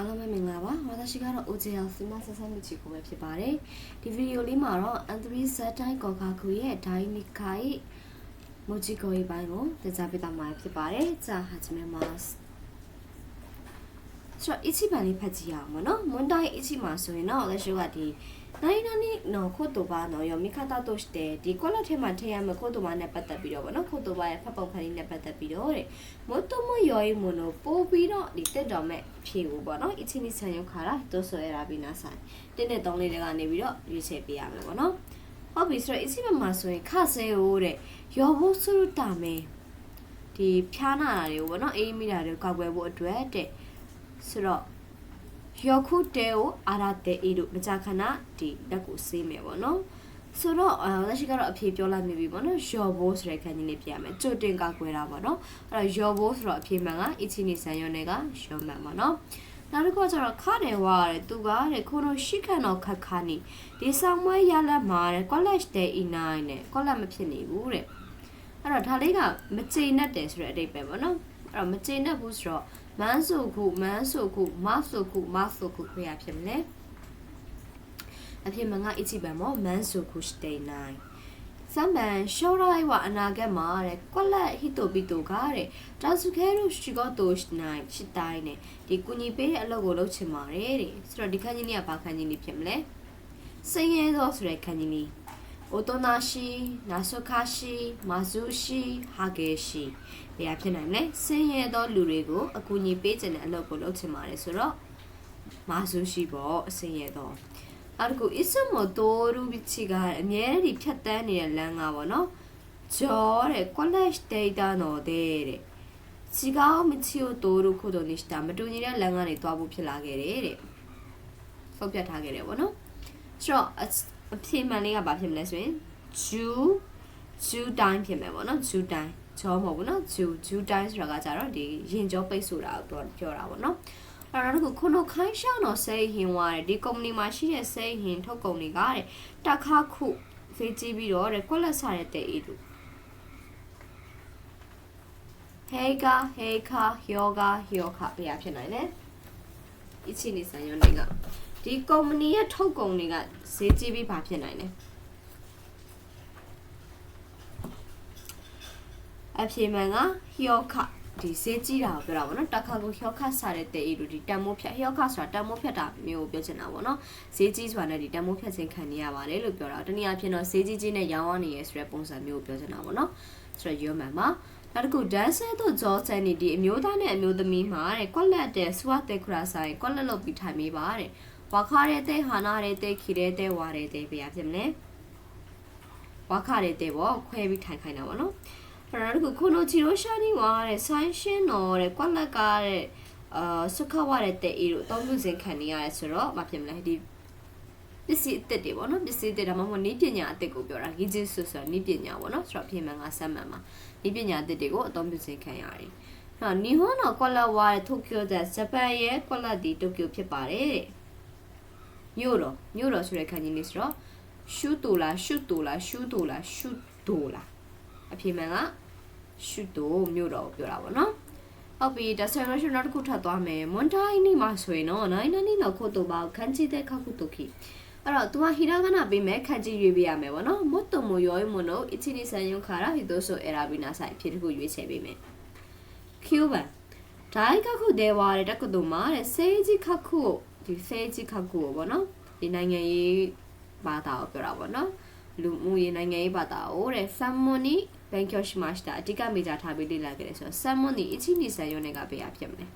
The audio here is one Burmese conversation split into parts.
အားလုံးပဲမင်္ဂလာပါ။ကျွန်တော်ကတော့ OJL စီမံဆက်ဆံမှုချီကိုပဲဖြစ်ပါတယ်။ဒီဗီဒီယိုလေးမှာတော့ Anthony Zetai Kokaku ရဲ့ Dynamikai Mojiko ရဲ့ဘိုင်းကိုသင်ကြားပေးသွားမှာဖြစ်ပါတယ်။ကြာဟာကြမယ်မှာ။ကျွန်တော် Ichiban လေးဖတ်ကြည့်ရအောင်ပေါ့နော်။ Monday Ichiban ဆိုရင်တော့ Lesho ကဒီ နိုင်နာနီနော်ခိုတိုဘာနော်ယောမိခတာတိုရှ်တဲ့ဒီကွက်လက်ထဲမှာထည့်ရမယ့်ခိုတိုဘာနဲ့ပတ်သက်ပြီးတော့ဗောနော်ခိုတိုဘာရဲ့ဖတ်ပုံဖန်လေးနဲ့ပတ်သက်ပြီးတော့တဲ့မတ်တမယောယီမနိုပို့ပြီးတော့ဒီတက်တော်မဲ့ဖြေကိုဗောနော်အချင်းချင်းဆန်ရုပ်ခါတာတိုးဆွဲရပြီးနာဆိုင်တင်းနဲ့သုံးလေးတွေကနေပြီးတော့ရွေးချယ်ပေးရမယ်ဗောနော်ဟုတ်ပြီဆိုတော့အစီအမမှာဆိုရင်ခဆဲဟိုတဲ့ယောဘုဆုရတာမဲဒီဖျားနာတာတွေကိုဗောနော်အေးမိတာတွေကိုကောက်ွယ်ဖို့အတွက်တဲ့ဆိုတော့ ယောခုတဲကိုအာရတဲအေးတို့မကြခဏဒီလက်ကိုဆေးမယ်ပေါ့နော်ဆိုတော့အဲလက်ရှိကတော့အဖြေပြောလိုက်မိပြီပေါ့နော်ယောဘိုးဆိုတဲ့ခန်းကြီးလေးပြရမယ်ကြွတင်ကကွယ်တာပေါ့နော်အဲ့တော့ယောဘိုးဆိုတော့အဖြေမှန်ကအချီနေဆန်ယောနေကယောမှန်ပေါ့နော်နောက်တစ်ခုကကျတော့ခတယ်ဝါတဲ့သူကတဲ့ခုနိုရှိခန်တော့ခက်ခါနေဒီဆောင်မွဲရလက်မှာတဲ့ college day e9 နဲ့ college မဖြစ်နေဘူးတဲ့အဲ့တော့ဒါလေးကမကျေနပ်တယ်ဆိုတဲ့အဓိပ္ပာယ်ပေါ့နော်အဲ့တော့မကျေနပ်ဘူးဆိုတော့ မန်းစုခုမန်းစုခုမဆုခုမဆုခုခွေရဖြစ်မလဲအဖြစ်မငါအချိပံမောမန်းစုခုစတေးနိုင်စမ်ဘန်ရှောရိုင်ဝအနာဂတ်မှာတဲ့ကွက်လက်ဟီတိုပီတိုကတဲ့တာစုခဲရုရှိကောတိုရှနိုင်ချစ်တိုင်းနဲ့ဒီကုညီပေးတဲ့အလုပ်ကိုလုပ်ချင်ပါတယ်တဲ့ဆိုတော့ဒီခန်းကြီးလေးကဘာခန်းကြီးလေးဖြစ်မလဲစင်ရဲသောဆိုတဲ့ခန်းကြီးလေးおとなしい、なそかしい、まずしい、激し いဘယ်ဖြစ်နိုင်လဲဆင်းရဲသောလူတွေကိုအကူအညီပေးခြင်းတဲ့အလုပ်ကိုလုပ်ချင်ပါတယ်ဆိုတော့မာဆူရှိပေါ့အဆင်းရဲသောအဲ့ဒါကိုအစ်စမိုတိုရူဘီချီကအမြဲတမ်းဖြတ်တန်းနေတဲ့လမ်းကပေါ့နော်ဂျောတဲ့ college data နော်တဲ့တဲ့စီကောင်းမချီယိုတိုရူခုတို့နေစတာမတူညီတဲ့လမ်းကနေသွားဖို့ဖြစ်လာခဲ့တယ်တဲ့ဖောက်ပြထားခဲ့တယ်ပေါ့နော်ဆိုတော့အဖြေမှန်လေးကဘာဖြစ်မလဲဆိုရင်ဂျူဂျူတိုင်းဖြစ်မယ်ပေါ့နော်ဂျူတိုင်းကြောမဟုတ်ဘူးเนาะဂျူဂျူတိုင်းဆိုတာကကြတော့ဒီရင်ကြောပိတ်ဆိုတာကိုပြောတာပေါ့เนาะအဲ့တော့ခုခုနခိုင်းရှာတော့စိတ်ဟင်သွားတယ်ဒီကုမ္ပဏီမှာရှိတဲ့စိတ်ဟင်ထုတ်ကုန်တွေကတဲ့တခါခုဖေးကြည့်ပြီးတော့တဲ့ကွက်လက်စားတဲ့တဲ့အေးတို့ဟေကာဟေခာယောဂါယောခဘယ်ရဖြစ်နိုင်လဲအချင်းနေစံရုံးတွေကဒီကုမ္ပဏီရဲ့ထုတ်ကုန်တွေကဈေးကြီးပြီးဘာဖြစ်နိုင်လဲ အဖြေမှန်ကဟျောခဒီဈေးကြီးတာကိုပြောတာပေါ့နော်တခါကိုဟျောခစားတဲ့တဲ့အေးတို့ဒီတန်မိုးဖြတ်ဟျောခဆိုတာတန်မိုးဖြတ်တာမျိုးကိုပြောချင်တာပေါ့နော်ဈေးကြီးဆိုတာနဲ့ဒီတန်မိုးဖြတ်ခြင်းခံနေရပါတယ်လို့ပြောတာတနည်းအားဖြင့်တော့ဈေးကြီးကြီးနဲ့ရောင်းရနေရဆိုတဲ့ပုံစံမျိုးကိုပြောချင်တာပေါ့နော်ဆိုတော့ရောမှန်ပါနောက်တစ်ခုဒန်ဆဲတို့ဂျောဆန်နေဒီအမျိုးသားနဲ့အမျိုးသမီးမှာတဲ့ကွက်လက်တဲ့ဆွာတဲ့ခရာဆိုင်ကွက်လက်လုပ်ပြီးထိုင်ပေးပါတဲ့ဝါခါတဲ့တဲ့ဟာနာတဲ့တဲ့ခီတဲ့တဲ့ဝါတဲ့တဲ့ပြရဖြစ်မလဲဝါခါတဲ့တဲ့ပေါ့ခွဲပြီးထိုင်ခိုင်းတာပေါ့နော် အဲ့တော့ခုနိုချီရိုရှာနီဝါတဲ့ဆိုင်းရှင်းတော်တဲ့ကွက်လက်ကားတဲ့အာစခဝါတဲ့တဲ့အေးတို့အသုံးပြုစဉ်ခံနေရတယ်ဆိုတော့မဖြစ်မလဲဒီပစ္စည်းအစ်စ်တွေပေါ့နော်ပစ္စည်းတွေဒါမှမဟုတ်နီးပညာအစ်စ်ကိုပြောတာဂီဂျစ်ဆိုဆိုနီးပညာပေါ့နော်ဆိုတော့ပြင်မှန်ကဆက်မှန်မှာနီးပညာအစ်စ်တွေကိုအသုံးပြုစဉ်ခံရတယ်။နော်နီဟွန်တော့ကွက်လက်ဝါတဲ့တိုကျိုတဲ့ဂျပန်ရဲ့ကွက်လက်ဒီတိုကျိုဖြစ်ပါတယ်တဲ့။မြို့တော်မြို့တော်ဆိုတဲ့ခန်းကြီးလေးဆိုတော့ရှူတိုလာရှူတိုလာရှူတိုလာရှူတိုလာ အဖြစ်မှန်ကရှုတိုမြို့တော်ကိုပြောတာပေါ့နော်ဟုတ်ပြီဒါဆိုရင်နောက်တစ်ခုထပ်သွားမယ်မွန်တိုင်းနီမှာဆိုရင်တော့နိုင်နာနီလောက်ခုတ်တော့ပါခန်းချီတဲ့ခခုတုခိအဲ့တော့ तू ကဟီရာဂနာပေးမယ်ခန်းချီရွေးပေးရမယ်ပေါ့နော်မတ်တမိုယောယမနိုအချီနီဆန်ယုံခါရာဟီတိုဆိုအရာဘီနာဆိုင်ဖြစ်တခုရွေးချယ်ပေးမယ် Q ဘာဒိုင်ခခုဒေဝါတဲ့တက္ကသိုလ်မှာတဲ့စေကြီးခခုဒီစေကြီးခခုပေါ့နော်ဒီနိုင်ငံရေးဘာသာကိုပြောတာပေါ့နော်လူမှုရေးနိုင်ငံရေးဘာသာကိုတဲ့ Samoni ဘန်ကျော် ရှိမှしたအဓိကမေဂျာထားပြီးလေ့လာခဲ့တယ်ဆိုတော့ salmon ဒီအချင်းနီဆန်ရုံးနဲ့ကပေးရဖြစ်မလဲ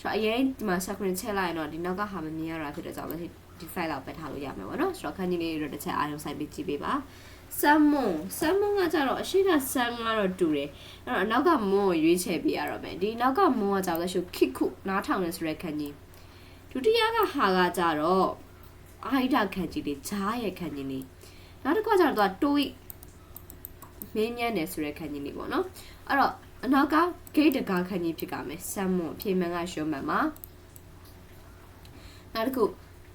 ဆိုတော့အရင်ဒီမှာ screen ချက်လိုက်ရင်တော့ဒီနောက်ကဟာမမြင်ရတာဖြစ်တဲ့ကြောင့်လည်းဒီ file လောက်ပဲထားလို့ရမယ်ပေါ့နော်ဆိုတော့ခန်းကြီးလေးတွေတစ်ချက်အားလုံးစိုက်ပြီးကြည့်ပေးပါ salmon salmon ကကြတော့အရှိက sun ကတော့တူတယ်အဲ့တော့အနောက်က moon ကိုရွေးချယ်ပေးရတော့မယ်ဒီနောက်က moon ကကြောင့်လည်းရှု kick ခုနားထောင်နေဆိုတဲ့ခန်းကြီးဒုတိယကဟာကကြတော့အာဟိတခန်းကြီးလေးဂျားရဲ့ခန်းကြီးလေးနောက်တစ်ခုကကြတော့သူကတိုး မင်းညံ့တယ်ဆိုတဲ့ခန်းကြီးလေးပေါ့နော်အဲ့တော့အနောက်ကဂိတ်တကာခန်းကြီးဖြစ်ကြမယ်ဆမ်မွန်ဖြေမှန်ကရှုံးမှန်မှာနောက်တစ်ခု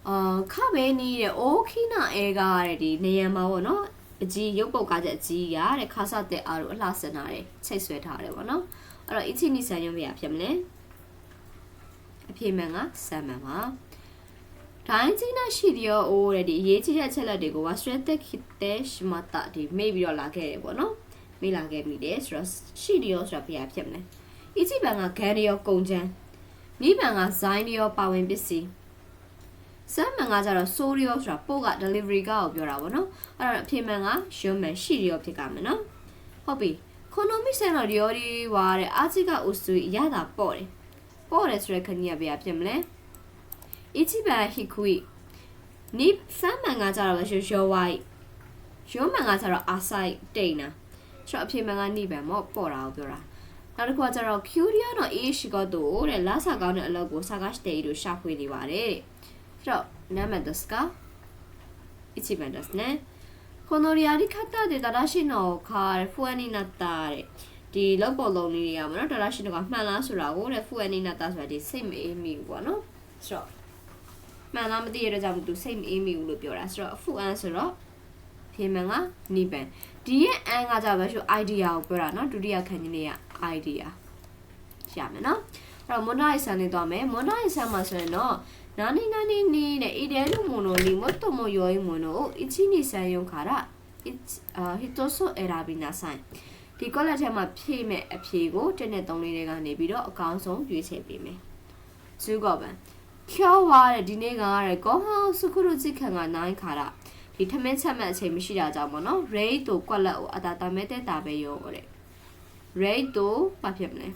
အာခပဲနီးတဲ့အိုခိနာအဲကတဲ့ဒီနေရံမှာပေါ့နော်အကြီးရုပ်ပုတ်ကားချက်အကြီးရတဲ့ခါဆတဲ့အားတို့အလှဆင်ထားတယ်ချိတ်ဆွဲထားတယ်ပေါ့နော်အဲ့တော့အချင်းနီဆန်ရုံးပြဖြစ်မလဲအအဖြေမှန်ကဆမ်မှန်ပါ ဒိုင်းချင်းနာရှိဒီယောအိုးတဲ့ဒီအရေးကြီးတဲ့အချက်လက်တွေကိုဝါစရက်တက်ခိတဲ့ရှမတာဒီမေ့ပြီးတော့လာခဲ့တယ်ပေါ့နော်မေ့လာခဲ့ပြီတဲ့ဆိုတော့ရှိဒီယောဆိုတာဘယ်ဟာဖြစ်မလဲအီဂျစ်ဘန်ကဂန်ဒီယောကုံချမ်းမိဘန်ကဇိုင်းဒီယောပါဝင်ပစ္စည်းဆမ်မှန်ကကြတော့ဆိုရီယောဆိုတာပို့က delivery ကကိုပြောတာပေါ့နော်အဲ့တော့အဖြေမှန်ကရွံမှန်ရှိဒီယောဖြစ်ကြမယ်နော်ဟုတ်ပြီခွန်နိုမီဆန်တော်ဒီယောဒီဝါတဲ့အာချီကအိုဆူရတာပေါ့တယ်ပေါ့တယ်ဆိုရခဏရပြရဖြစ်မလဲ အချီဘာဟီခွီနိဆမ်မန်ကကြတော့ရှောရှောဝိုင်ရုံးမန်ကကြတော့အာဆိုင်တိန်နာဆိုတော့အဖြေမှန်ကနိဗန်မော့ပေါ့တာကိုပြောတာနောက်တစ်ခုကကြတော့ Curia တော့ AH ကတော့တဲ့လာစာကောင်းတဲ့အလုပ်ကိုစာကရှ်တေးတို့ရှာဖွေနေပါတယ်တဲ့ဆိုတော့နာမည်ですか一番ですねこのやり方で正しいのか不安になったတဲ့ဒီလောက်ပေါ်လုံးလေးတွေကမနော်正しいのကမှန်လားဆိုတာကိုတဲ့不安になったဆိုတာဒီစိတ်မအေးမိဘူးပေါ့နော်ဆိုတော့ မှန်လားမသိရတဲ့ကြောင့်သူစိတ်မအေးမိဘူးလို့ပြောတာဆိုတော့ full an ဆိုတော့ဖေမန်ကနိဗ္ဗာန်ဒီရဲ့ an ကကြပါရှု idea ကိုပြောတာเนาะဒုတိယခန်းကြီးလေးက idea ရမယ်เนาะအဲ့တော့မွန်ဒိုင်ဆန်နေသွားမယ်မွန်ဒိုင်ဆန်မှာဆိုရင်တော့နာနီနာနီနီနဲ့အီဒဲလူမွန်နိုလီမတ်တိုမိုယိုယမွန်နိုအချင်းနီဆန်ယုံခါရာအာဟီတိုဆိုအရာဘီနာဆိုင်ဒီ color ထဲမှာဖြည့်မဲ့အဖြေကို1နဲ့3လေးတွေကနေပြီးတော့အကောင်းဆုံးရွေးချယ်ပေးမယ်ဇူးကောပန် ကျော်ဝါတဲ့ဒီနေ့ကတဲ့ကောဟောင်းစုခုရုจิခံကနိုင်ခါရဒီထမင်းချက်မဲ့အချိန်မရှိတာကြောင့်ပေါ့နော် rate တို့ကွက်လက်ကိုအတာတမဲတဲ့တာပဲရောတဲ့ rate တို့ဘာဖြစ်မလဲ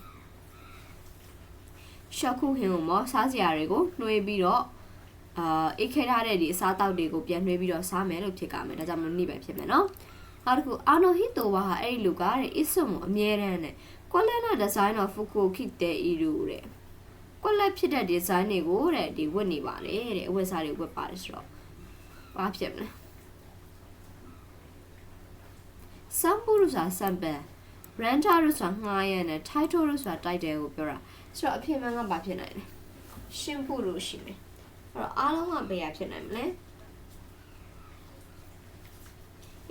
ရှော့ခုဟင်းကိုမောစားစရာတွေကိုနှွေးပြီးတော့အာအိတ်ခဲထားတဲ့ဒီအစားတောက်တွေကိုပြန်နှွေးပြီးတော့စားမယ်လို့ဖြစ်ကြမယ်ဒါကြောင့်မလို့နေ့ပဲဖြစ်မယ်နော်နောက်တစ်ခုအာနိုဟီတိုဝါဟာအဲ့ဒီလူကတဲ့အစ်စွန်ကိုအမြဲတမ်းနဲ့ကွက်လက်နာဒီဇိုင်းတော့ဖူကိုခိတဲ့အီရူတဲ့ ကွက်လက်ဖြစ်တဲ့ဒီဇိုင်းတွေကိုတဲ့ဒီဝတ်နေပါလေတဲ့အဝတ်စားတွေဝတ်ပါတယ်ဆိုတော့ဘာဖြစ်မလဲစမ်ပူရူစာစမ်ပယ်ရန်တာရူစာငှားရမ်းနဲ့ထိုက်တိုရူစာတိုက်တယ်ကိုပြောတာဆိုတော့အဖြစ်မှန်ကဘာဖြစ်နိုင်လဲရှင်းဖို့လို့ရှိမယ်အဲ့တော့အားလုံးကဘယ်ရဖြစ်နိုင်မလဲ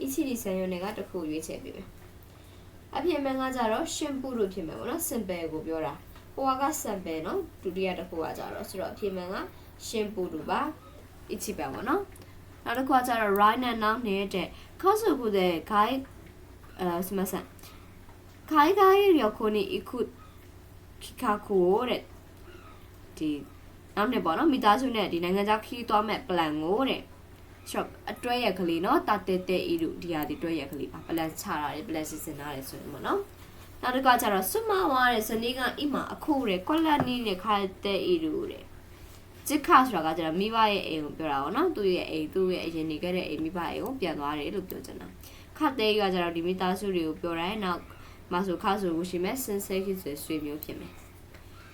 အချီဒီဆန်ရုံတွေကတစ်ခုရွေးချယ်ပေးမယ်အဖြစ်မှန်ကကြတော့ရှင်းဖို့လို့ဖြစ်မယ်ပေါ့နော် simple ကိုပြောတာ ဟိုက simple နော်ဒုတိယတစ်ခုကကြတော့ဆိုတော့အဖြစ်မှန်ကရှင်းဖို့လို့ပါအချီပဲပေါ့နော်နောက်တစ်ခုကကြတော့ right and now နေတဲ့ခေါက်စုခုတဲ့ guide အဲစမဆန်ခိုင်ခိုင်ရခုန်ဤခုခိခါကိုတဲ့ဒီနောက်နေ့ပေါ့နော်မိသားစုနဲ့ဒီနိုင်ငံခြားခီးသွားမဲ့ plan ကိုတဲ့ shop အတွဲရက်ကလေးနော်တာတဲတဲဤတို့ဒီဟာဒီတွဲရက်ကလေးပါ plan ချတာတယ် plan စီစဉ်တာတယ်ဆိုရင်ပေါ့နော် နောက်တစ်ခါကျတော့ဆွမဝါတဲ့ဇနီးကအိမ်မှာအခုတဲ့ကွက်လက်နီးနဲ့ခါတဲ့ဤတို့တဲ့จิခါဆိုတာကကျတော့မိဘရဲ့အိမ်ကိုပြောတာပေါ့နော်သူ့ရဲ့အိမ်သူ့ရဲ့အရင်နေခဲ့တဲ့အိမ်မိဘအိမ်ကိုပြန်သွားတယ်လို့ပြောချင်တာခတ်တဲ့ကကျတော့ဒီမိသားစုတွေကိုပြောတယ်နောက်မဆိုခါဆိုလို့ရှိမဲ့စင်ဆဲခိဆိုဆွေမျိုးဖြစ်မယ်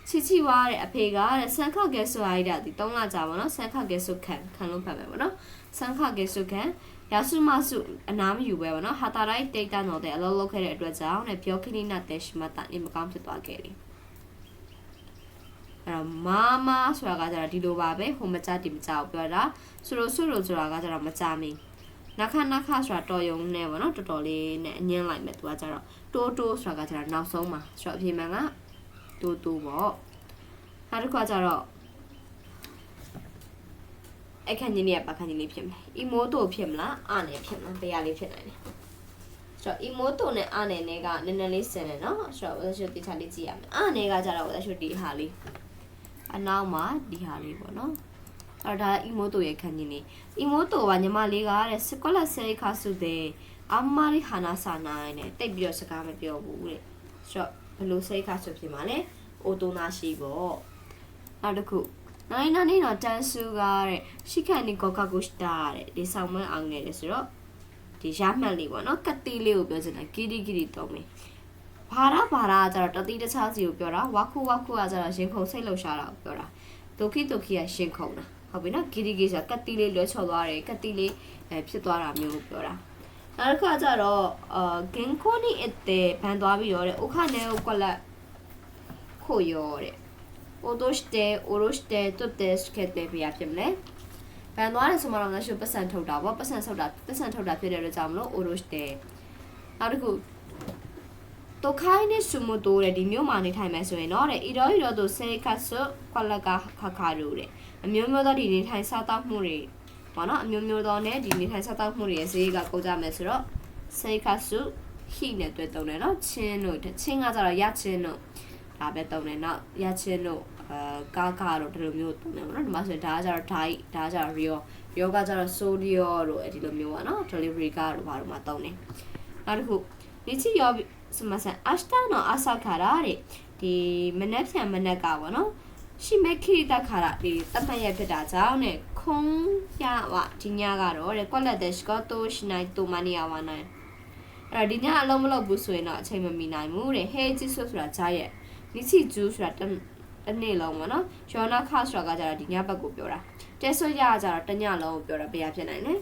ချီချီဝါတဲ့အဖေကတဲ့ဆန်ခကဲဆိုအိုက်တာဒီ3လကြာပါတော့ဆန်ခကဲဆိုခံခံလို့ဖတ်မယ်ပေါ့နော်ဆန်ခကဲဆိုခံ ရာစုမစုအနာမယူပဲပေါ့နော်ဟာတာရိုက်တိတ်တန်တော့တဲ့အလုပ်လုပ်ခဲ့တဲ့အတွက်ကြောင့်တဲ့ပြောခိနိနာတဲ့ရှိမတာနေမကောင်းဖြစ်သွားခဲ့တယ်အဲ့တော့မာမဆိုတာကကျတော့ဒီလိုပါပဲဟိုမကြတိမကြောက်ပြောတာဆိုလို့ဆိုလို့ဆိုတာကကျတော့မကြမီနခနခဆိုတာတော်ယုံနဲ့ပေါ့နော်တော်တော်လေးနဲ့အငင်းလိုက်မယ်သူကကျတော့တိုးတိုးဆိုတာကကျတော့နောက်ဆုံးမှာဆိုတော့အပြေမှန်ကတိုးတိုးပေါ့နောက်တစ်ခါကျတော့ အခန်းကြီးလေးကပါခန်းကြီးလေးဖြစ်မယ်အီမိုတိုဖြစ်မလားအာနယ်ဖြစ်မလားတရားလေးဖြစ်နိုင်တယ်ဆိုတော့အီမိုတိုနဲ့အာနယ်နဲ့ကနည်းနည်းလေးဆင်တယ်နော်ဆိုတော့ဝသရှိတိချာလေးကြည့်ရမယ်အာနယ်ကကျတော့ဝသရှိဒီဟာလေးအနောက်မှာဒီဟာလေးပေါ့နော်အဲ့ဒါအီမိုတိုရဲ့ခန်းကြီးလေးအီမိုတိုကညီမလေးကတဲ့စကွက်လက်ဆဲခါစုတဲ့အမရီဟာနာဆာနိုင်နဲ့တိတ်ပြီးတော့စကားမပြောဘူးတဲ့ဆိုတော့ဘလို့စိတ်ခါဆိုဖြစ်မှာလဲအိုတိုနာရှိပေါ့နောက်တစ်ခု နိုင်နာနေတော့တန်ဆူကတဲ့ရှိခန်နီကောကကုစတာတဲ့ဒီဆောင်မအောင်နေတယ်ဆိုတော့ဒီရမှတ်လေးပေါ့နော်ကတိလေးကိုပြောချင်တာဂီဒီဂီဒီတော့မယ်ဘာရာဘာရာကျတော့တတိတခြားစီကိုပြောတာဝါခုဝါခုကကျတော့ရင်ခုန်စိတ်လှုပ်ရှားတာကိုပြောတာဒုခိဒုခိကရှင်ခုန်တာဟုတ်ပြီနော်ဂီဒီဂီဆိုတာကတိလေးလွှဲချော်သွားတယ်ကတိလေးအဲဖြစ်သွားတာမျိုးကိုပြောတာနောက်တစ်ခါကျတော့အာဂင်ကိုနီအတဲ့ဘန်သွားပြီးတော့တဲ့ဥခနဲကိုကွက်လက်ခိုရောတဲ့ အိုတိုစတေအိုရိုစတေတွတ်တေစကက်တေပြရဖြစ်မလဲဘန်သွားတယ်ဆိုမှတော့ငါရှုပတ်စံထုတ်တာပေါ့ပတ်စံထုတ်တာပတ်စံထုတ်တာဖြစ်တဲ့အတွက်ကြောင့်မလို့အိုရိုစတေနောက်တစ်ခုတိုခိုင်းနဲ့ဆူမိုတိုတဲ့ဒီမျိုးမှာနေထိုင်မယ်ဆိုရင်တော့တဲ့ဤတော့ဤတော့တို့စေကဆူကွာလကခခါရူတဲ့အမျိုးမျိုးသောဒီနေထိုင်စားတောက်မှုတွေပေါ့နော်အမျိုးမျိုးသောနဲ့ဒီနေထိုင်စားတောက်မှုတွေရဲ့ဈေးကကိုကြမယ်ဆိုတော့စေကဆူဟိနဲ့တွေ့တုံးတယ်နော်ချင်းတို့ချင်းကကြတော့ရချင်းတို့ ဒါပဲတုံးတယ်နော်ရချင်းတို့အာကာကာတို့ဒီလိုမျိုးတုံးတယ်ပေါ့နော်ဒီမှာဆိုရင်ဒါကကြတော့ dai ဒါကကြတော့ rio rio ကကြတော့ sodio တို့အဲဒီလိုမျိုးပါနော် delivery ကတို့ဘာလို့မှတုံးတယ်နောက်တစ်ခုဒီချီရောစမဆန်အစတာနော်အဆာခါရာတဲ့ဒီမနက်ဖြန်မနက်ကပေါ့နော်ရှိမခိတခါရဒီတမတ်ရဖြစ်တာကြောင့်နဲ့ခုံးရဝဒီညကတော့တဲ့ကွက်လက်တဲ့စကောတိုရှိနိုင်တိုမနီယာဝနိုင်အဲ့တော့ဒီညအလုံးမလုပ်ဘူးဆိုရင်တော့အချိန်မမီနိုင်ဘူးတဲ့ဟဲဂျစ်ဆိုဆိုတာဂျာရဲ့ နီချီဂျူးဆိုတာတစ်နေ့လုံးပေါ့နော်ယောနာခါဆိုတာကကြတော့ဒီညဘက်ကိုပြောတာတဲဆွရကြတော့တညလုံးကိုပြောတာဘယ်ရဖြစ်နိုင်လဲ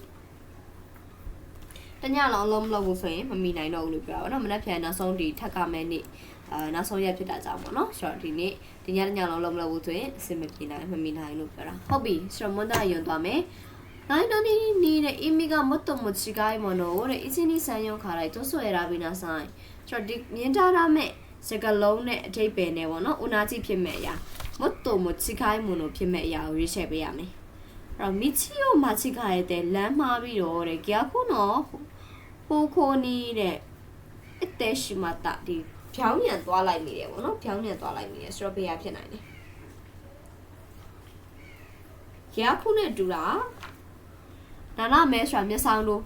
တညလုံးလုံးမလုပ်ဘူးဆိုရင်မမီနိုင်တော့ဘူးလို့ပြောတာပေါ့နော်မနေ့ဖြန်နောက်ဆုံးဒီထက်ကမဲ့နေ့အာနောက်ဆုံးရက်ဖြစ်တာကြောင့်ပေါ့နော်ဆိုတော့ဒီနေ့ဒီညတညလုံးလုံးမလုပ်ဘူးဆိုရင်အဆင်မပြေနိုင်မမီနိုင်လို့ပြောတာဟုတ်ပြီဆိုတော့မွန်းသားယွန်သွားမယ်နိုင်တော့ဒီနေ့အီမီကမတ်တုံမချိကိုင်းမနော်တဲ့အချင်းဒီဆန်ရုံခါလိုက်တော့ဆွဲရပြီနာဆိုင်ဆိုတော့ဒီမြင်တာရမဲ့ စကလုံးနဲ့အထိပ်ပယ်နဲ့ပေါ့နော် unaji ဖြစ်မဲ့အရာမတ်တိုမချိခိုင်မနိုဖြစ်မဲ့အရာကိုရွေးချယ်ပေးရမယ်အဲ့တော့မီချီယိုမချိခိုင်တဲ့လမ်းမှားပြီးတော့တဲ့ကြာခုနော်ပိုခိုနီးတဲ့အသက်ရှိမတာဒီဖြောင်းညံသွားလိုက်မိတယ်ပေါ့နော်ဖြောင်းညံသွားလိုက်မိတယ်ဆိုတော့ဘေးရဖြစ်နိုင်တယ်ကြာခုနဲ့တူတာနာနာမဲဆိုတာမျက်ဆောင်တို့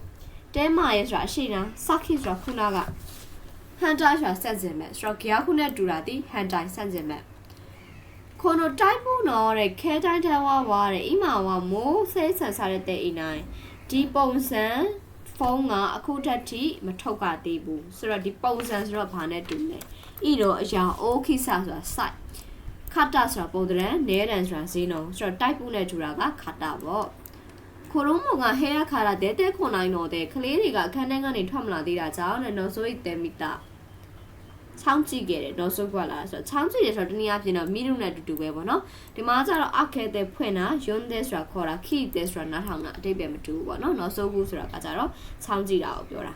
တဲမာရဲဆိုတာအရှိတာစခိဆိုတာခုနက ဟန်တိုင်းရွာဆန့်ကျင်မဲ့ဆိုတော့ဂီယာခုနဲ့တူတာဒီဟန်တိုင်းဆန့်ကျင်မဲ့ခွန်တို့တိုက်ဖို့နော်တဲ့ခဲတိုင်းတန်ဝါဝါတဲ့အိမာဝါမိုးဆဲဆန်စားတဲ့တဲ့အိနိုင်ဒီပုံစံဖုန်းကအခုထက်ထိမထုတ်ကသေးဘူးဆိုတော့ဒီပုံစံဆိုတော့ဘာနဲ့တူလဲဤတော့အရာအိုခိဆာဆိုတာ site ခတဆိုတာပုံသဏ္ဍာန်နဲတန်ဆိုတာဈေးနှုန်းဆိုတော့ type နဲ့ထူတာကခတပေါ့ခလုံးမကဟဲရခါရတဲ့တဲ့ခွန်နိုင်တော့တဲ့ကလေးတွေကအခန်းထဲကနေထွက်မလာသေးတာကြောင့်နဲ့နော်ဆိုရီတဲမီတာ ချောင်းကြည့်ခဲ့တယ်နော်ဆိုကွာလာဆိုတော့ချောင်းကြည့်တယ်ဆိုတော့တနည်းအားဖြင့်တော့မီရုနဲ့အတူတူပဲပေါ့နော်ဒီမှာကျတော့အခဲတဲ့ဖွင့်တာယွန်းတဲ့ဆိုတာခေါ်တာခိတဲ့ဆိုတာနားထောင်တာအတိတ်ပဲမတူဘူးပေါ့နော်နော်ဆိုကူဆိုတာကကြတော့ချောင်းကြည့်တာကိုပြောတာ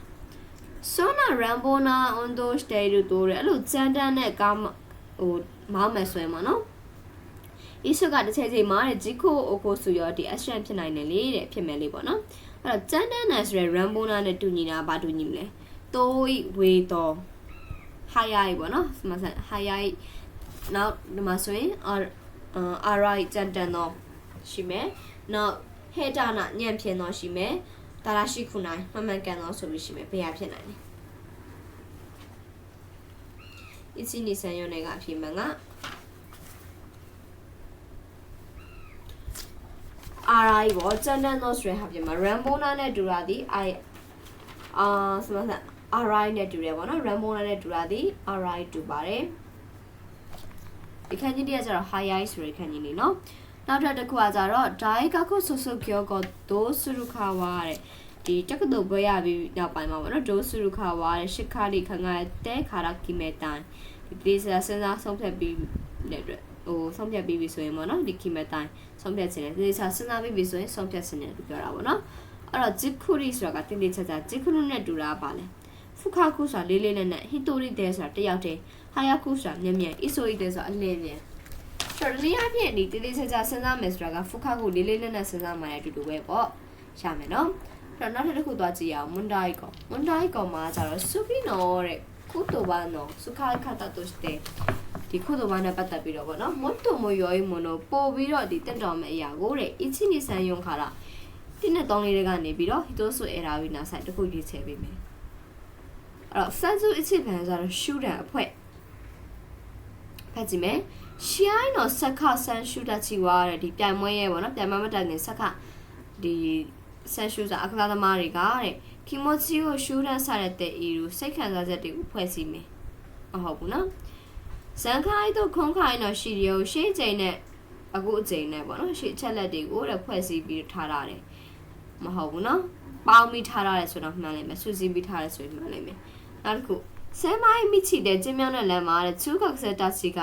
Sona Rambona on those day တို့တယ်အဲ့လိုစန်တန်နဲ့ကားဟိုမောင်းမယ်ဆိုရင်ပေါ့နော်အစ်ကတစ်ချိန်ချိန်မှာတဲ့ဂျီကိုအိုကိုဆူရောဒီ action ဖြစ်နိုင်တယ်လေတဲ့ဖြစ်မယ်လေပေါ့နော်အဲ့တော့စန်တန်နဲ့ဆိုရယ် Rambona နဲ့တူညီတာဘာတူညီမလဲတိုးဝေတော် high ပေါ့နော်ဒီမှာဆက် high နောက်ဒီမှာဆိုရင် r r i တန်တန်တော့ရှိမယ်နောက် heta နာညံ့ဖြင်းတော့ရှိမယ်တာရာရှိခုနိုင်မှန်မှန်ကန်တော့ဆိုပြီးရှိမယ်ဘယ်ဟာဖြစ်နိုင်လဲအစ်စီနီဆန်ရုံးတွေကအဖြစ်မှန်က RI ပေါ့ standard notes တွေဟာပြန်မှာ Rambona နဲ့တူတာဒီ I အာဆိုမှတ် RI နဲ့တူတယ်ပေါ့နော် Ramona နဲ့တူတာဒီ RI တူပါတယ်ဒီခန်းကြီးတည်းကကျတော့ high eye ဆိုရခန်းကြီးနေနော်နောက်ထပ်တစ်ခုကကြတော့ဒိုင်ကခုဆိုဆိုကျော်ကိုဒိုဆူရခါဝါတဲ့ဒီတက္ကသိုလ်ဘွဲရပြီးနောက်ပိုင်းမှာပေါ့နော်ဒိုဆူရခါဝါတဲ့ရှစ်ခါလေးခငါတဲခါရကီမဲတန်ဒီဒေးစာစဉ်းစားဆုံးဖြတ်ပြီးတဲ့အတွက်ဟိုဆုံးဖြတ်ပြီးပြီဆိုရင်ပေါ့နော်ဒီကီမဲတန်ဆုံးဖြတ်ခြင်းနဲ့ဒေးစာစဉ်းစားပြီးပြီဆိုရင်ဆုံးဖြတ်ခြင်းနဲ့ပြောတာပေါ့နော်အဲ့တော့ဂျစ်ခုရီဆိုတာကတင်းတင်းချာချာဂျစ်ခုရုနဲ့တူတာပါလဲ ဖုခါခုဆိုတာလေးလေးနဲ့နဲ့ဟီတိုရီတဲဆိုတာတယောက်တည်းဟာယာခုဆိုတာမြဲမြဲအီဆိုရီတဲဆိုတာအလင်းမြဲဆိုတော့ဒီအဖြစ်ဒီတေးသေးချာချာစဉ်းစားမယ်ဆိုတာကဖုခါကိုလေးလေးနဲ့နဲ့စဉ်းစားမှလည်းအတူတူပဲပေါ့ရှာမယ်နော်အဲ့တော့နောက်ထပ်တစ်ခုသွားကြည့်အောင်မွန်ဒိုင်ကောမွန်ဒိုင်ကောမှာကျတော့ဆူပီနိုတဲ့ကုတိုဘာနိုစုခါခတာတိုစတေဒီကုတိုဘာနဲ့ပတ်သက်ပြီးတော့ဗောနော်မွတ်တိုမယောယမနိုပို့ပြီးတော့ဒီတက်တော်မဲ့အရာကိုတဲ့အီချီနီဆန်ယုံခါတာဒီနဲ့တောင်းလေးတွေကနေပြီးတော့ဟီတိုဆိုအဲရာဝီနာဆိုင်တစ်ခုရွေးချယ်ပေးမယ် အဲ့တော့ဆန်ဆူအချစ်ဖန်ဆိုတော့ရှူတန်အဖွဲဖတ်ကြည့်မယ်ရှိုင်းတော့ဆက်ခဆန်ရှူတာချီဝါတဲ့ဒီပြိုင်ပွဲရဲ့ပေါ့နော်ပြိုင်ပွဲမတိုင်ခင်ဆက်ခဒီဆန်ရှူစာအခလာသမားတွေကတဲ့ကီမိုချီကိုရှူတန်းဆရတဲ့အီရူစိတ်ခံစားချက်တွေကိုဖွဲ့စည်းမယ်မဟုတ်ဘူးနော်ဇန်ခိုင်းတို့ခုံးခိုင်းတော့ရှိရုံရှေ့ချိန်နဲ့အခုအချိန်နဲ့ပေါ့နော်ရှေ့ချက်လက်တွေကိုတဲ့ဖွဲ့စည်းပြီးထားရတယ်မဟုတ်ဘူးနော်ပေါင်းပြီးထားရတယ်ဆိုတော့မှန်လိမ့်မယ်စူးစီးပြီးထားရဆိုရင်မှန်လိမ့်မယ် နောက်တစ်ခုဆဲမိုင်းမိချီတဲ့ကျင်းမြောင်းတဲ့လမ်းမှာတဲ့သူကကစတာစီက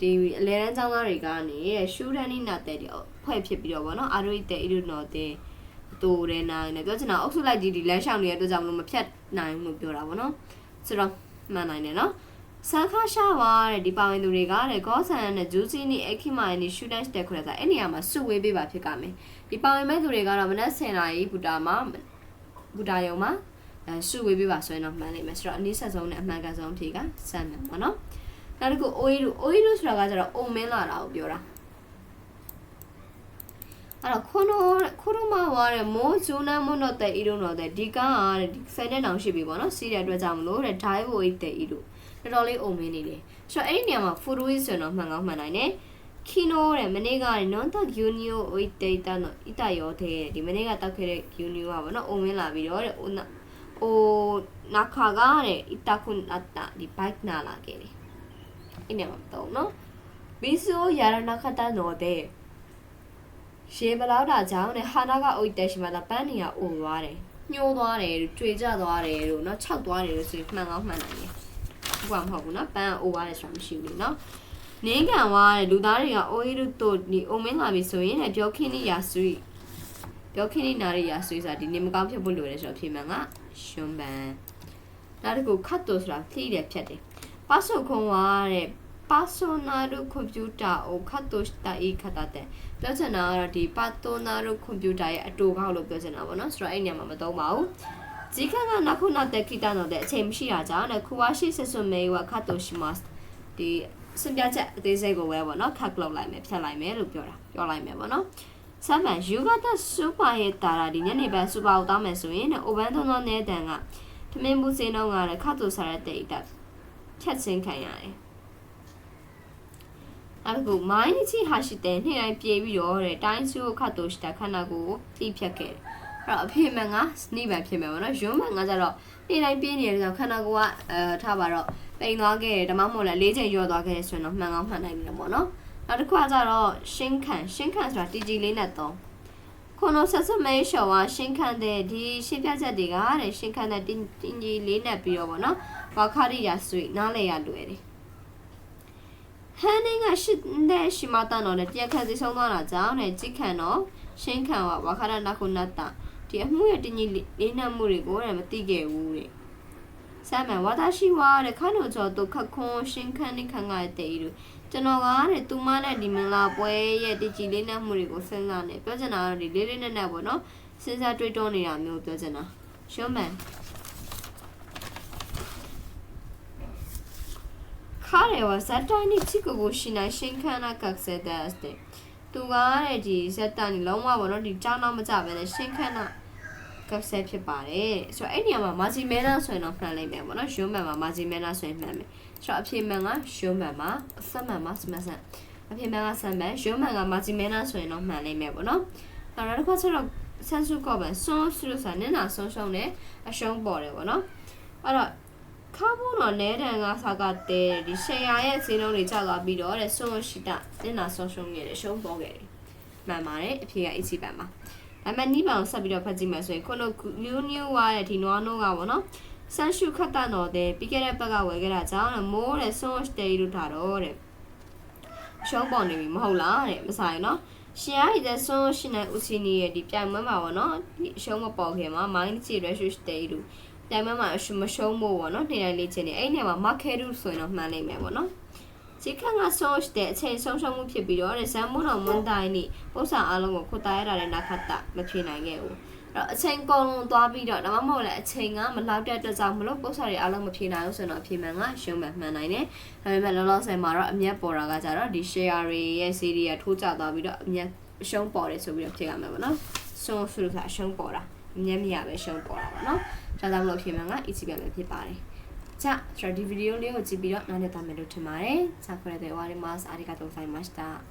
ဒီအလဲတန်းចောင်းသားတွေကနေရှူရန်နီနာတဲ့ဒီဖွဲ့ဖြစ်ပြီးတော့ဗောနော်အာရိုဤတဲ့အီရူနော်တဲ့တိုးတယ်နိုင်တယ်ပြောချင်တာအုပ်စုလိုက်ကြီးဒီလမ်းလျှောက်နေတဲ့အတွက်ကြောင့်မလို့မဖြတ်နိုင်ဘူးလို့ပြောတာဗောနော်ဆိုတော့မှန်နိုင်တယ်နော်ဆန်ခါရှာပါတဲ့ဒီပါဝင်သူတွေကတဲ့ဂေါဆန်နဲ့ဂျူးစီနီအခီမိုင်နီရှူဒန့်တက်ခွဲတာအဲ့နေရာမှာစုဝေးပေးပါဖြစ်ကမယ်ဒီပါဝင်မဲ့သူတွေကတော့မနက်10နာရီဘူတာမှာဘူတာယုံမှာ အဲစုဝေးပေးပါဆိုရင်တော့မှန်နိုင်မယ်ဆိုတော့အနည်းဆက်ဆုံးနဲ့အမှန်ကန်ဆုံးအဖြေကစမ်းမယ်ပေါ့နော်နောက်တစ်ခုအိုးရီအိုးရီဆိုတာကကျတော့အုံမင်းလာတာကိုပြောတာအဲ့တော့ခုနခုနမှာဝါတဲ့မိုးဇူနာမွန်တော့တဲ့ဤတို့တော့တဲ့ဒီကားကတဲ့ဒီဆယ်နဲ့တောင်ရှိပြီပေါ့နော်စီးတဲ့အတွက်ကြောင့်မလို့တဲ့ dive way တဲ့ဤတို့တော်တော်လေးအုံမင်းနေတယ်ဆိုတော့အဲ့ဒီနေရာမှာ photo ဆိုတော့မှန်ကောင်းမှန်နိုင်တယ်ခီနိုတဲ့မနေ့ကနွန်တက်ယူနီယိုအိုတေတာနော်အီတာယောတဲ့ဒီမနေ့ကတောက်ခဲ့တဲ့ယူနီယိုကပေါ့နော်အုံမင်းလာပြီးတော့တဲ့ ဟိုနာခါကတဲ့အီတာခွန်အတဒီဘိုက်နာလာခဲ့တယ်။အင်းနေမှာတော့နော်။ဘီဆိုယာရနာခတာနော်တဲ့ရှေးဘလောက်တာကြောင့်နဲ့ဟာနာကအိုတက်ရှိမှလာပန်းနေရအိုသွားတယ်။ညှိုးသွားတယ်၊ကြွေကျသွားတယ်လို့နော်ခြောက်သွားတယ်လို့ဆိုရင်မှန်ကောင်းမှန်နိုင်တယ်။ဘုကမဟုတ်ဘူးနော်ပန်းအိုသွားတယ်ဆိုတာမရှိဘူးနော်။နင်းကံဝါတဲ့လူသားတွေကအိုရီတို့ဒီအိုမင်းလာပြီဆိုရင်လည်းပြောခင်းနေရဆွေပြောခင်းနေနာရရဆွေဆိုတာဒီနေမကောင်းဖြစ်ဖို့လိုတယ်ဆိုတော့ဖြစ်မှန်က ရှွန်ပန်နောက်တစ်ခုခတ်တိုဆိုတာဖြည့်တယ်ဖြတ်တယ်ပတ်စုခွန်ဝါတဲ့ personal computer ကိုခတ်တိုတာဤခတ်တာတဲ့ပြောချင်တာကတော့ဒီ personal computer ရဲ့အတူကောက်လို့ပြောချင်တာပေါ့နော်ဆိုတော့အဲ့ညမှာမသုံးပါဘူးဂျီခန်ကနောက်ခုနောက်တဲ့ခိတနော်တဲ့အချိန်မရှိတာကြောင့်လည်းခုဝါရှိဆက်စွန်မေဝခတ်တိုရှိမတ်ဒီစင်ပြချက်အသေးစိတ်ကိုပဲပေါ့နော်ခတ်လောက်လိုက်မယ်ဖြတ်လိုက်မယ်လို့ပြောတာပြောလိုက်မယ်ပေါ့နော် ဆမ်မန်ယူဂတာစူပါရဲ့တာရာဒီညနေပိုင်းစူပါကိုတောင်းမယ်ဆိုရင်အိုဗန်သွန်းသွန်းတဲ့တန်ကထမင်းဘူးစင်းတော့ကလည်းခတ်တိုစားရတဲ့တက်ဖြတ်စင်းခံရတယ်နောက်တစ်ခုမိုင်းချီဟာရှိတဲ့နေ့တိုင်းပြေးပြီးတော့တဲ့တိုင်းစုခတ်တိုရှိတဲ့ခန္ဓာကိုယ်ကိုတိဖြတ်ခဲ့တယ်အဲ့တော့အဖေမှန်ကစနိဗန်ဖြစ်မယ်ပေါ့နော်ယွန်းမှန်ကကျတော့နေ့တိုင်းပြင်းနေတယ်ဆိုတော့ခန္ဓာကိုယ်ကအဲထားပါတော့ပိန်သွားခဲ့တယ်ဒါမှမဟုတ်လည်းလေးချိန်ရော့သွားခဲ့တယ်ဆိုရင်တော့မှန်ကောင်းမှန်နိုင်တယ်ပေါ့နော် နောက်တစ်ခုကကျတော့ရှင်းခံရှင်းခံဆိုတာ TG လေးနဲ့သုံးခုနဆက်စမဲရှော်ကရှင်းခံတဲ့ဒီရှင်းပြချက်တွေကတဲ့ရှင်းခံတဲ့တင်းကြီးလေးနဲ့ပြီးတော့ပေါ့နော်ဝါခရိယာဆွေနားလေရလွယ်တယ်ဟန်နင်းကရှိတဲ့ရှိမတန်တော့တဲ့တရားခံစီဆုံးသွားတာကြောင့်တဲ့ကြိခံတော့ရှင်းခံကဝါခရနာခုနတ်တာဒီအမှုရဲ့တင်းကြီးလေးနှံမှုတွေကိုတဲ့မသိခဲ့ဘူးတဲ့ ဆမ်မန်ဝါတာရှိဝါတဲ့ခါနိုကျော်တို့ခက်ခွန်းရှင်းခံနေခံရတဲ့ဤကျွန်တော်ကတဲ့သူမနဲ့ဒီမင်္ဂလာပွဲရဲ့တကြီးလေးနှံမှုတွေကိုစဉ်းစားနေပြောချင်တာကတော့ဒီလေးလေးနက်နက်ပေါ့နော်စဉ်းစားတွေးတောနေတာမျိုးပြောချင်တာရှုံးမန်彼は絶対に遅刻をしない真剣な学生ですってသူကတဲ့ဒီဇက်တန်လုံးဝပေါ့နော်ဒီကြောင်းတော့မကြပဲနဲ့ရှင်းခန့်တာ ကပ်ဆက်ဖြစ်ပါတယ်ဆိုတော့အဲ့နေရာမှာမာဂျီမဲနာဆိုရင်တော့မှန်လိုက်မယ်ပေါ့နော်ရှုံးမှန်မှာမာဂျီမဲနာဆိုရင်မှန်မယ်ဆိုတော့အဖြေမှန်ကရှုံးမှန်မှာအဆက်မှန်မှာစမဆန်အဖြေမှန်ကဆက်မှန်ရှုံးမှန်ကမာဂျီမဲနာဆိုရင်တော့မှန်လိုက်မယ်ပေါ့နော်နောက်တစ်ခါကျတော့ဆန်စုကောပဲဆွန်းစုလို့ဆိုတာနင်းနာဆုံးရှုံးတယ်အရှုံးပေါ်တယ်ပေါ့နော်အဲ့တော့ခါဖို့တော့နဲတန်ကစားကတဲဒီရှယ်ယာရဲ့ဈေးနှုန်းတွေကျသွားပြီးတော့တဲ့ဆွန်းရှိတာနင်းနာဆုံးရှုံးခဲ့တယ်ရှုံးပေါ်ခဲ့တယ်မှန်ပါတယ်အဖြေက AC ပန်ပါ အမနီးပောင်ဆက်ပြီးတော့ဖတ်ကြည့်မယ်ဆိုရင်ခုနကမြူးညူဝါတဲ့ဒီနွားနိုးကပေါ့နော်ဆန်ရှုခတ်တတော်တဲ့ပြီးခဲ့တဲ့ဘက်ကဝယ်ခဲ့တာကြောင့်မိုးတဲ့ဆွန်းစတေးလို့ထားတော့တဲ့ရှုံးပေါ်နေပြီမဟုတ်လားတဲ့မဆိုင်နော်ရှင်ရည်တဲ့ဆွန်းရှင်နိုင်ဦးစီနီရဲ့ဒီပြိုင်ပွဲမှာပေါ့နော်ဒီအရှုံးမပေါ်ခင်မှာမိုင်းချီရက်ရှုစတေးလို့ပြိုင်ပွဲမှာမရှုံးမို့ပေါ့နော်နေတိုင်းလေးချင်းနေအဲ့နေရာမှာမခဲရုဆိုရင်တော့မှန်နိုင်မယ်ပေါ့နော် ဒီခန့်ကဆော့တဲ့အချိန်ဆုံးရှုံးမှုဖြစ်ပြီးတော့ဇမ်မွန်တော်မွန်တိုင်းနိပု္ပ္ပာအားလုံးကိုခုတာရတာလည်းနာခတ်တာမဖြေနိုင်ခဲ့ဘူးအဲ့တော့အချိန်ကုန်လုံးသွားပြီးတော့ဒါမှမဟုတ်လည်းအချိန်ကမလောက်တဲ့အတွက်ကြောင့်မလို့ပု္ပ္ပာတွေအားလုံးမဖြေနိုင်ဘူးဆိုတော့အဖြေမှန်ကရှုံးမှန်မှန်နိုင်တယ်ဒါပေမဲ့လောလောဆယ်မှာတော့အမျက်ပေါ်တာကကြတော့ဒီ share တွေရဲ့ series ကထိုးကျသွားပြီးတော့အမျက်အရှုံးပေါ်တယ်ဆိုပြီးတော့ဖြေရမှာပေါ့နော်ဆုံးဆိုလို့ဆိုတာအရှုံးပေါ်တာအမျက်မရပဲရှုံးပေါ်တာပေါ့နော်ဒါကြောင့်မလို့ဖြေမှန်က easy ပဲဖြစ်ပါတယ် じゃあ、それでビデオを見てみると、何のための手前、さあ、これで終わります。ありがとうございました。